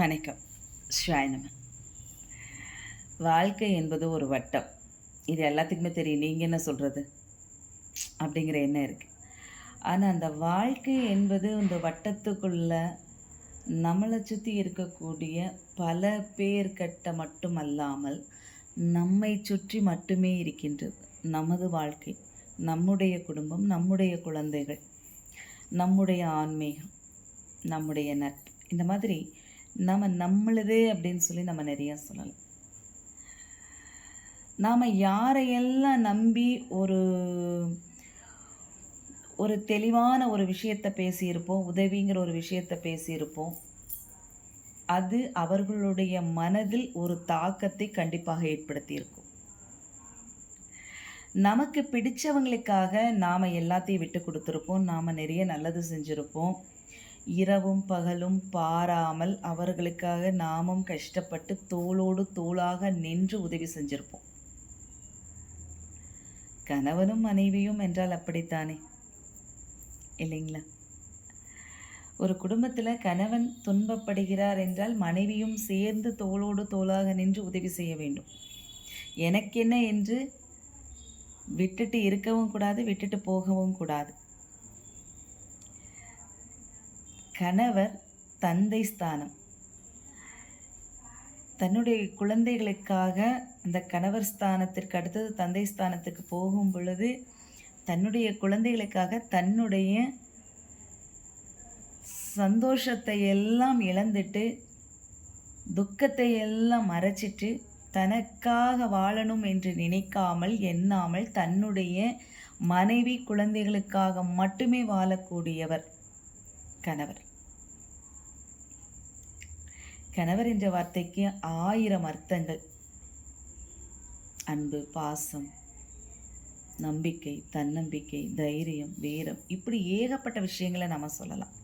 வணக்கம். ஷாயனம வாழ்க்கை என்பது ஒரு வட்டம். இது எல்லாத்துக்குமே தெரியும். நீங்கள் என்ன சொல்கிறது அப்படிங்கிற எண்ணம் இருக்குது ஆனால் அந்த வாழ்க்கை என்பது இந்த வட்டத்துக்குள்ள நம்மளை சுற்றி இருக்கக்கூடிய பல பேர் கட்ட மட்டுமல்லாமல் நம்மை சுற்றி மட்டுமே இருக்கின்றது நமது வாழ்க்கை நம்முடைய குடும்பம் நம்முடைய குழந்தைகள் நம்முடைய ஆன்மீகம் நம்முடைய நட்பு. இந்த மாதிரி நம்ம நம்மளது அப்படின்னு சொல்லி நம்ம நிறையா சொல்லலாம். நாம் யாரையெல்லாம் நம்பி ஒரு ஒரு தெளிவான ஒரு விஷயத்தை பேசியிருப்போம் உதவிங்கிற ஒரு விஷயத்தை பேசியிருப்போம் அது அவர்களுடைய மனதில் ஒரு தாக்கத்தை கண்டிப்பாக ஏற்படுத்தியிருக்கும். நமக்கு பிடிச்சவங்களுக்காக நாம் எல்லாத்தையும் விட்டு கொடுத்துருப்போம் நாம் நிறைய நல்லது செஞ்சுருப்போம். இரவும் பகலும் பாராமல் அவர்களுக்காக நாமும் கஷ்டப்பட்டு தோளோடு தோளாக நின்று உதவி செஞ்சிருப்போம். கணவனும் மனைவியும் என்றால் அப்படித்தானே? இல்லைங்களா? ஒரு குடும்பத்தில் கணவன் துன்பப்படுகிறார் என்றால் மனைவியும் சேர்ந்து தோளோடு தோளாக நின்று உதவி செய்ய வேண்டும். எனக்கென்ன என்று விட்டுட்டு இருக்கவும் கூடாது விட்டுட்டு போகவும் கூடாது. கணவர் தந்தை ஸ்தானம். தன்னுடைய குழந்தைகளுக்காக அந்த கணவர் ஸ்தானத்திற்கு அடுத்தது தந்தை ஸ்தானத்துக்கு போகும் பொழுது தன்னுடைய குழந்தைகளுக்காக தன்னுடைய சந்தோஷத்தை எல்லாம் இழந்துட்டு துக்கத்தை எல்லாம் மறைச்சிட்டு தனக்காக வாழணும் என்று நினைக்காமல் எண்ணாமல் தன்னுடைய மனைவி குழந்தைகளுக்காக மட்டுமே வாழக்கூடியவர் கணவர். கணவர் என்ற வார்த்தைக்கு ஆயிரம் அர்த்தங்கள். அன்பு பாசம் நம்பிக்கை தன்னம்பிக்கை தைரியம் வீரம் இப்படி ஏகப்பட்ட விஷயங்களை நம்ம சொல்லலாம்.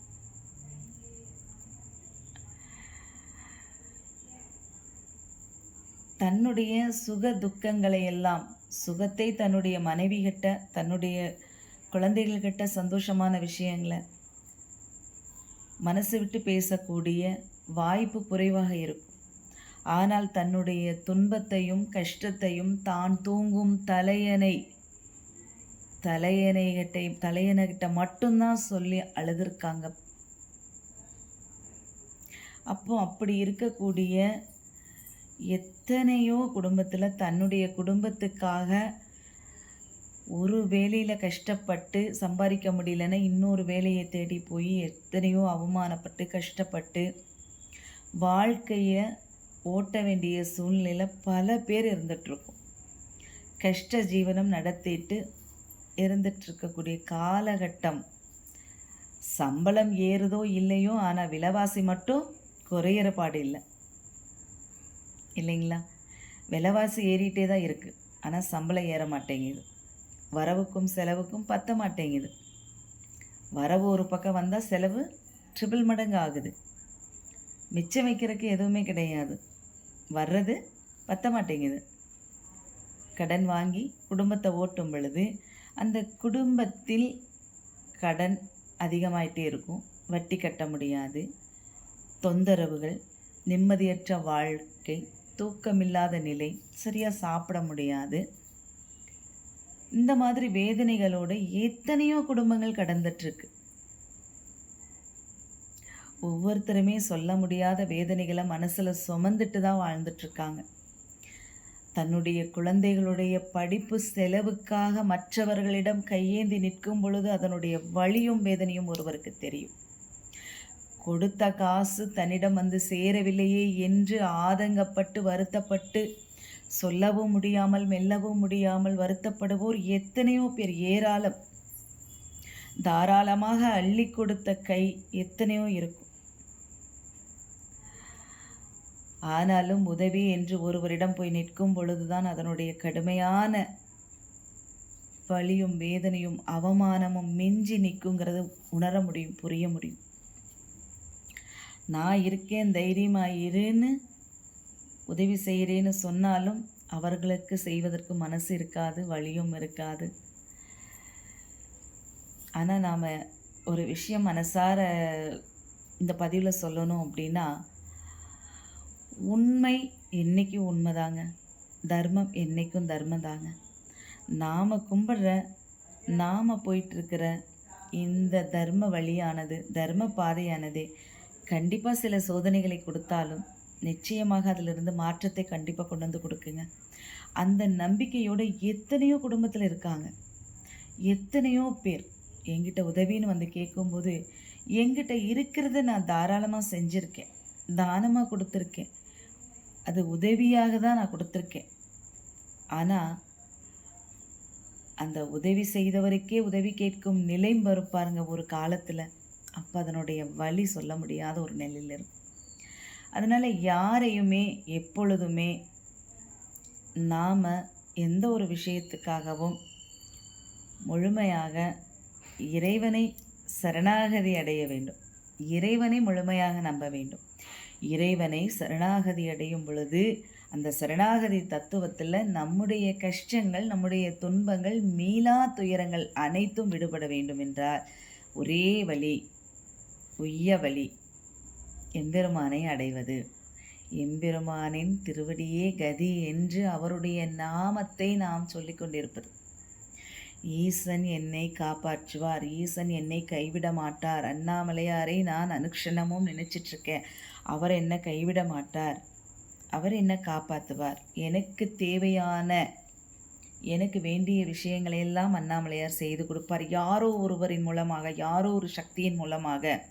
தன்னுடைய சுக துக்கங்களை எல்லாம் சுகத்தை தன்னுடைய மனைவி கிட்ட தன்னுடைய குழந்தைகள் கிட்ட சந்தோஷமான விஷயங்களை மனசு விட்டு பேசக்கூடிய வாய்ப்பு குறைவாக இருக்கும். ஆனால் தன்னுடைய துன்பத்தையும் கஷ்டத்தையும் தான் தூங்கும் தலையணை தலையணைகிட்ட தலையணைகிட்ட மட்டும்தான் சொல்லி அழுதுருக்காங்க. அப்போ அப்படி இருக்கக்கூடிய எத்தனையோ குடும்பத்தில் தன்னுடைய குடும்பத்துக்காக ஒரு வேலையில் கஷ்டப்பட்டு சம்பாதிக்க முடியலன்னா இன்னொரு வேலையை தேடி போய் எத்தனையோ அவமானப்பட்டு கஷ்டப்பட்டு வாழ்க்கையை ஓட்ட வேண்டிய சூழ்நிலையில் பல பேர் இருந்துகிட்ருக்கும் கஷ்ட ஜீவனம் நடத்திட்டு இருந்துகிட்ருக்கக்கூடிய காலகட்டம். சம்பளம் ஏறுதோ இல்லையோ ஆனால் விலைவாசி மட்டும் குறையிற பாடு இல்லை. இல்லைங்களா? விலைவாசி ஏறிட்டே தான் இருக்குது ஆனால் சம்பளம் ஏற மாட்டேங்குது. வரவுக்கும் செலவுக்கும் பத்த மாட்டேங்குது. வரவு ஒரு பக்கம் வந்தால் செலவு ட்ரிபிள் மடங்கு ஆகுது. மிச்சம் வைக்கிறதுக்கு எதுவுமே கிடையாது. வர்றது பத்த மாட்டேங்குது. கடன் வாங்கி குடும்பத்தை ஓட்டும் பொழுது அந்த குடும்பத்தில் கடன் அதிகமாயிட்டே இருக்கும். வட்டி கட்ட முடியாது. தொந்தரவுகள் நிம்மதியற்ற வாழ்க்கை தூக்கமில்லாத நிலை சரியாக சாப்பிட முடியாது. இந்த மாதிரி வேதனைகளோடு எத்தனையோ குடும்பங்கள் கடந்துட்டுருக்கு ஒவ்வொருத்தருமே சொல்ல முடியாத வேதனைகளை மனசில் சுமந்துட்டு தான் வாழ்ந்துட்டுருக்காங்க. தன்னுடைய குழந்தைகளுடைய படிப்பு செலவுக்காக மற்றவர்களிடம் கையேந்தி நிற்கும் பொழுது அதனுடைய வழியும் வேதனையும் ஒருவருக்கு தெரியும். கொடுத்த காசு தன்னிடம் வந்து சேரவில்லையே என்று ஆதங்கப்பட்டு வருத்தப்பட்டு சொல்லவும் முடியாமல் மெல்லவும் முடியாமல் வருத்தப்படுவோர் எத்தனையோ பேர். ஏராளம். தாராளமாக அள்ளி கொடுத்த கை எத்தனையோ இருக்கும். ஆனாலும் உதவி என்று ஒருவரிடம் போய் நிற்கும் பொழுதுதான் அதனுடைய கடுமையான வலியும் வேதனையும் அவமானமும் மிஞ்சி நிற்குங்கிறது உணர முடியும் புரிய முடியும். நான் இருக்கேன் தைரியமாக இருன்னு உதவி செய்கிறேன்னு சொன்னாலும் அவர்களுக்கு செய்வதற்கு மனசு இருக்காது வழியும் இருக்காது. ஆனால் நாம் ஒரு விஷயம் மனசார இந்த பதிவில் சொல்லணும் அப்படின்னா உண்மை என்னைக்கும் உண்மைதாங்க. தர்மம் என்னைக்கும் தர்மம் தாங்க நாம் கும்பிட்ற நாம் போயிட்டுருக்கிற இந்த தர்ம வழியானது தர்ம பாதையானது கண்டிப்பாக சில சோதனைகளை கொடுத்தாலும் நிச்சயமாக அதிலிருந்து மாற்றத்தை கண்டிப்பாக கொண்டு வந்து கொடுக்குங்க. அந்த நம்பிக்கையோடு எத்தனையோ குடும்பத்தில் இருக்காங்க. எத்தனையோ பேர். என்கிட்ட உதவின்னு வந்து கேட்கும்போது என்கிட்ட இருக்கிறத நான் தாராளமாக செஞ்சுருக்கேன். தானமாக கொடுத்துருக்கேன். அது உதவியாக தான் நான் கொடுத்துருக்கேன். ஆனால் அந்த உதவி செய்தவருக்கே உதவி கேட்கும் நிலை வரும் பாருங்க ஒரு காலத்தில். அப்போ அதனுடைய வழி சொல்ல முடியாத ஒரு நிலையில் இருக்கும் அதனால் யாரையுமே எப்பொழுதுமே நாம் எந்த ஒரு விஷயத்துக்காகவும் முழுமையாக இறைவனை சரணாகதி அடைய வேண்டும். இறைவனை முழுமையாக நம்ப வேண்டும். இறைவனை சரணாகதி அடையும் பொழுது அந்த சரணாகதி தத்துவத்தில் நம்முடைய கஷ்டங்கள் நம்முடைய துன்பங்கள் மீளா துயரங்கள் அனைத்தும் விடுபட வேண்டும் என்றால் ஒரே வழி உய்ய வழி எம்பெருமானை அடைவது. எம்பெருமானின் திருவடியே கதி என்று அவருடைய நாமத்தை நாம் சொல்லிக்கொண்டிருப்பது ஈசன் என்னை காப்பாற்றுவார் ஈசன் என்னை கைவிட மாட்டார். அண்ணாமலையாரை நான் அனுக்ஷணமும் நினச்சிட்ருக்கேன் அவர் என்ன கைவிட மாட்டார் அவர் என்ன காப்பாற்றுவார் எனக்கு தேவையான எனக்கு வேண்டிய விஷயங்களை எல்லாம் அண்ணாமலையார் செய்து கொடுப்பார். யாரோ ஒருவரின் மூலமாக யாரோ ஒரு சக்தியின் மூலமாக.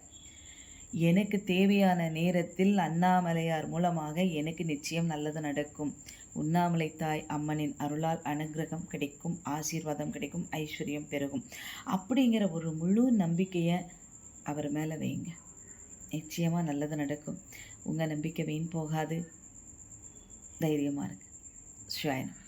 எனக்கு தேவையான நேரத்தில் அண்ணாமலையார் மூலமாக எனக்கு நிச்சயம் நல்லது நடக்கும். உண்ணாமலை தாய் அம்மனின் அருளால் அனுகிரகம் கிடைக்கும் ஆசீர்வாதம் கிடைக்கும் ஐஸ்வர்யம் பெருகும். அப்படிங்கிற ஒரு முழு நம்பிக்கையை அவர் மேலே வைங்க. நிச்சயமாக நல்லது நடக்கும். உங்கள் நம்பிக்கை வீண் போகாது. தைரியமாக இருக்கு ஸ்வாயனம்